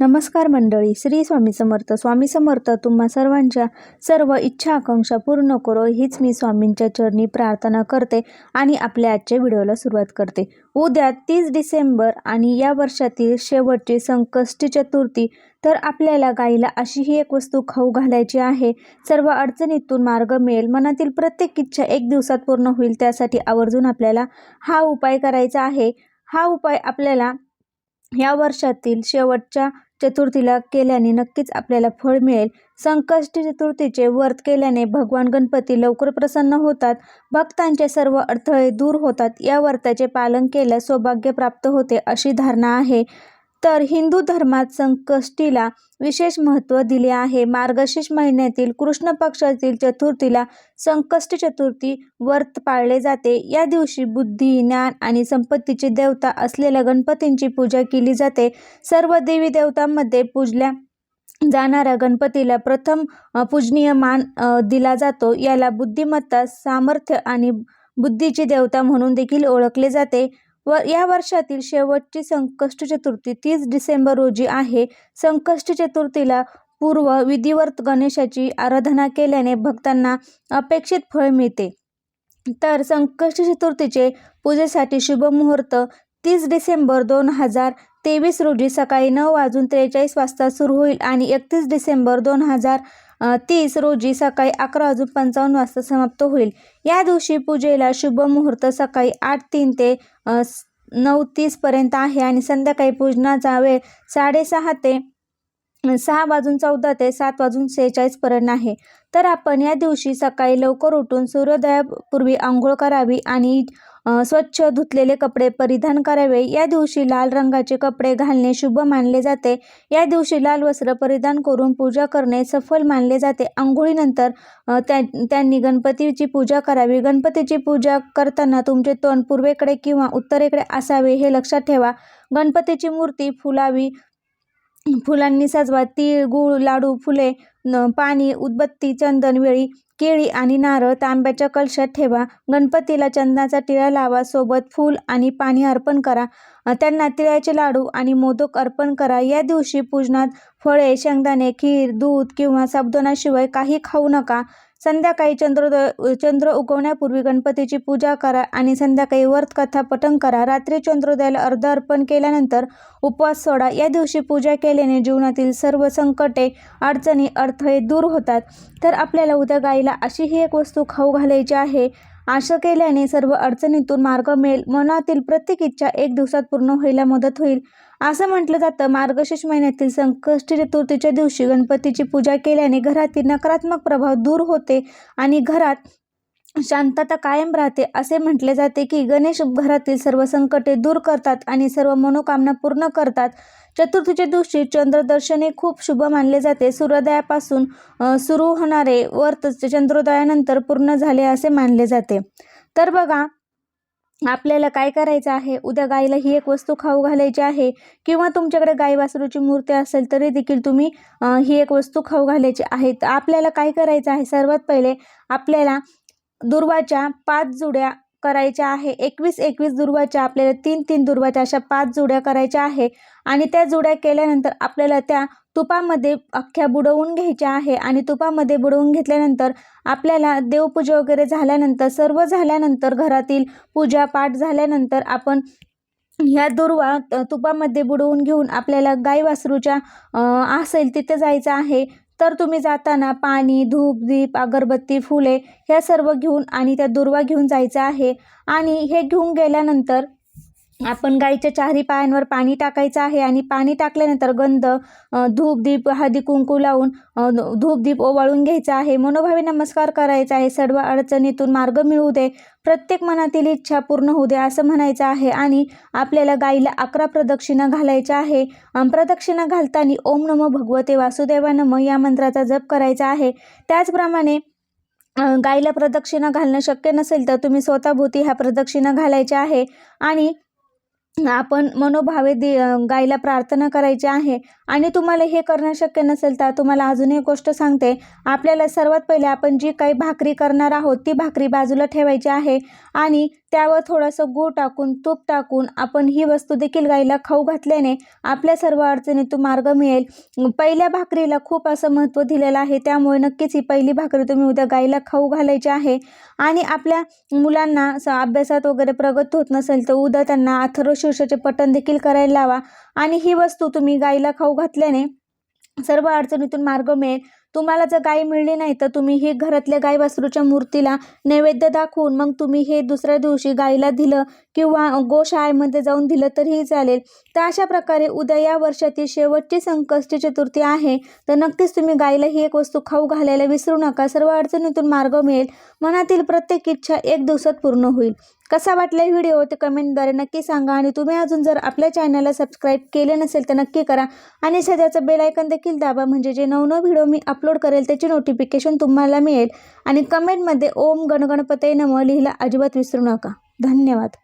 नमस्कार मंडळी श्री स्वामी समर्थ. स्वामी समर्थ तुम्हा सर्वांच्या सर्व इच्छा आकांक्षा पूर्ण करो. हीच मी स्वामींच्या चरणी प्रार्थना करते आणि आपल्या आजच्या व्हिडिओला सुरुवात करते. उद्या तीस डिसेंबर आणि या वर्षातील शेवटची संकष्टी चतुर्थी तर आपल्याला गाईला अशी ही एक वस्तू खाऊ घालायची आहे. सर्व अडचणीतून मार्ग मिळेल. मनातील प्रत्येक इच्छा एक दिवसात पूर्ण होईल. त्यासाठी आवर्जून आपल्याला हा उपाय करायचा आहे. हा उपाय आपल्याला या वर्षातील शेवटच्या चतुर्थीला केल्याने नक्कीच आपल्याला फळ मिळेल. संकष्टी चतुर्थीचे व्रत केल्याने भगवान गणपती लवकर प्रसन्न होतात. भक्तांचे सर्व अडथळे दूर होतात. या व्रताचे पालन केल्यास सौभाग्य प्राप्त होते अशी धारणा आहे. तर हिंदू धर्मात संकष्टीला विशेष महत्त्व दिले आहे. मार्गशीर्ष महिन्यातील कृष्ण पक्षातील चतुर्थीला संकष्टी चतुर्थी व्रत पाळले जाते. या दिवशी बुद्धी ज्ञान आणि संपत्तीचे देवता असलेल्या गणपतींची पूजा केली जाते. सर्व देवी देवतांमध्ये पूजल्या जाणाऱ्या गणपतीला प्रथम पूजनीय मान दिला जातो. याला बुद्धिमत्ता सामर्थ्य आणि बुद्धीची देवता म्हणून देखील ओळखले जाते. व या वर्षातील शेवटची संकष्ट चतुर्थी तीस डिसेंबर रोजी आहे. संकष्ट चतुर्थीला पूर्व विधिवत गणेशाची आराधना केल्याने भक्तांना अपेक्षित फळ मिळते. तर संकष्ट चतुर्थीचे पूजेसाठी शुभ मुहूर्त तीस डिसेंबर दोन हजार तेवीस रोजी सकाळी नऊ वाजून त्रेचाळीस वाजता सुरू होईल आणि एकतीस डिसेंबर दोन हजार तीस रोजी सकाळी अकरा वाजून पंचावन्न वाजता समाप्त होईल. या दिवशी पूजेला शुभ मुहूर्त सकाळी आठ तीन ते नऊ तीसपर्यंत आहे आणि संध्याकाळी पूजनाचा वेळ साडेसहा ते सहा वाजून चौदा ते सात वाजून सेहेचाळीसपर्यंत आहे. तर आपण या दिवशी सकाळी लवकर उठून सूर्योदयापूर्वी आंघोळ करावी आणि स्वच्छ धुतलेले कपडे परिधान करावे. या दिवशी लाल रंगाचे कपडे घालणे शुभ मानले जाते. या दिवशी लाल वस्त्र परिधान करून पूजा करणे सफल मानले जाते. आंघोळीनंतर त्या त्यांनी गणपतीची पूजा करावी. गणपतीची पूजा करताना तुमचे तोंड पूर्वेकडे किंवा उत्तरेकडे असावे हे लक्षात ठेवा. गणपतीची मूर्ती फुलावी फुलांनी सजवा तीळ गूळ लाडू फुले न पाणी उदबत्ती चंदन वेळी केळी आणि नारळ तांब्याच्या कलशात ठेवा. गणपतीला चंदनाचा टिळा लावा. सोबत फूल आणि पाणी अर्पण करा. त्यांना तिळाचे लाडू आणि मोदक अर्पण करा. या दिवशी पूजनात फळे शेंगदाणे खीर दूध किंवा साबुदाणाशिवाय काही खाऊ नका. संध्याकाळी चंद्रोदय चंद्र उगवण्यापूर्वी गणपतीची पूजा करा आणि संध्याकाळी व्रत कथा पठण करा. रात्री चंद्रोदयाला अर्ध अर्पण केल्यानंतर उपवास सोडा. या दिवशी पूजा केल्याने जीवनातील सर्व संकटे अडचणी अडथळे दूर होतात. तर आपल्याला उद्या गाईला अशी ही एक वस्तू खाऊ घालायची आहे. असं केल्याने सर्व अडचणीतून मार्ग मिळेल. मनातील प्रत्येक इच्छा एक दिवसात पूर्ण व्हायला मदत होईल. असं म्हटलं जातं. मार्गशीर्ष महिन्यातील संकष्टी चतुर्थीच्या दिवशी गणपतीची पूजा केल्याने घरातील नकारात्मक प्रभाव दूर होते आणि घरात शांतता कायम राहते. असे म्हटले जाते की गणेश घरातील सर्व संकटे दूर करतात आणि सर्व मनोकामना पूर्ण करतात. चतुर्थीच्या दिवशी चंद्रदर्शने खूप शुभ मानले जाते. सूर्योदयापासून सुरू होणारे व्रत चंद्रोदयानंतर पूर्ण झाले असे मानले जाते. तर बघा आपल्याला काय करायचं आहे? उद्या गाईला ही एक वस्तू खाऊ घालायची आहे किंवा तुमच्याकडे गाई वासरूची मूर्ती असेल तरी देखील तुम्ही ही एक वस्तू खाऊ घालायची आहे. तर आपल्याला काय करायचं आहे? सर्वात पहिले आपल्याला दुर्वाच्या पाच जुड्या करायच्या आहे. एकवीस एकवीस दुर्वाच्या आपल्याला तीन तीन दुर्वाच्या अशा पाच जुड्या करायच्या आहे. आणि त्या जुड्या केल्यानंतर आपल्याला त्या तुपामध्ये अख्ख्या बुडवून घ्यायच्या आहे. आणि तुपामध्ये बुडवून घेतल्यानंतर आपल्याला देवपूजा वगैरे झाल्यानंतर सर्व झाल्यानंतर घरातील पूजा पाठ झाल्यानंतर आपण ह्या दुर्वा तुपामध्ये बुडवून घेऊन आपल्याला गाई वासरूच्या असेल तिथे जायचं आहे. तर तुम्ही जाताना पाणी धूप दीप अगरबत्ती फुले ह्या सर्व घेऊन आणि त्या दुर्वा घेऊन जायचं आहे. आणि हे घेऊन गेल्यानंतर आपण गाईच्या चारही पायांवर पाणी टाकायचं आहे आणि पाणी टाकल्यानंतर गंध धूप दीप हळदी कुंकू लावून धूप दीप ओवाळून घ्यायचा आहे. मनोभावी नमस्कार करायचा आहे. सर्व अडचणीतून मार्ग मिळू दे. प्रत्येक मनातील इच्छा पूर्ण होऊ दे असं म्हणायचं आहे आणि आपल्याला गाईला अकरा प्रदक्षिणा घालायच्या आहे. प्रदक्षिणा घालताना ओम नमो भगवते वासुदेवा नम या मंत्राचा जप करायचा आहे. त्याचप्रमाणे गाईला प्रदक्षिणा घालणं शक्य नसेल तर तुम्ही स्वतःभोवती ह्या प्रदक्षिणा घालायच्या आहे. आणि आपण मनोभावे दे अं, गाईला प्रार्थना करायची आहे आणि तुम्हाला हे करणं शक्य नसेल तर तुम्हाला अजून एक गोष्ट सांगते. आपल्याला सर्वात पहिले आपण जी काही भाकरी करणार आहोत ती भाकरी बाजूला ठेवायची आहे आणि त्यावर थोडंसं गूळ टाकून तूप टाकून आपण ही वस्तू देखील गाईला खाऊ घातल्याने आपल्या सर्व अडचणीतून मार्ग मिळेल. पहिल्या भाकरीला खूप असं महत्त्व दिलेलं आहे. त्यामुळे नक्कीच ही पहिली भाकरी तुम्ही उद्या गाईला खाऊ घालायची आहे. आणि आपल्या मुलांना अभ्यासात वगैरे प्रगत होत नसेल तर उद्या त्यांना अथर्वशीर्षाचे पठण देखील करायला लावा. आणि ही वस्तू तुम्ही गाईला खाऊ घातल्याने सर्व अडचणीतून मार्ग मिळेल. तुम्हाला जर गाय मिळली नाही तर तुम्ही ही घरातल्या गाय वासरूच्या मूर्तीला नैवेद्य दाखवून मग तुम्ही हे दुसऱ्या दिवशी गाईला दिलं किंवा गोशाळेमध्ये जाऊन दिलं तरीही चालेल. तर अशा प्रकारे उद्या या वर्षातील शेवटची संकष्टी चतुर्थी आहे. तर नक्कीच तुम्ही गाईला ही एक वस्तू खाऊ घालायला विसरू नका. सर्व अडचणीतून मार्ग मिळेल. मनातील प्रत्येक इच्छा एक दिवसात पूर्ण होईल. कसा वाटला व्हिडिओ ते कमेंटद्वारे नक्की सांगा. आणि तुम्ही अजून जर आपल्या चॅनलला सबस्क्राईब केले नसेल तर नक्की करा. आणि सध्याचं बेलायकन देखील दाबा म्हणजे जे नवनव व्हिडिओ मी अपलोड करेल त्याची नोटिफिकेशन तुम्हाला मिळेल. आणि कमेंटमध्ये ओम गणगणपते नमो लिहिला अजिबात विसरू नका. धन्यवाद.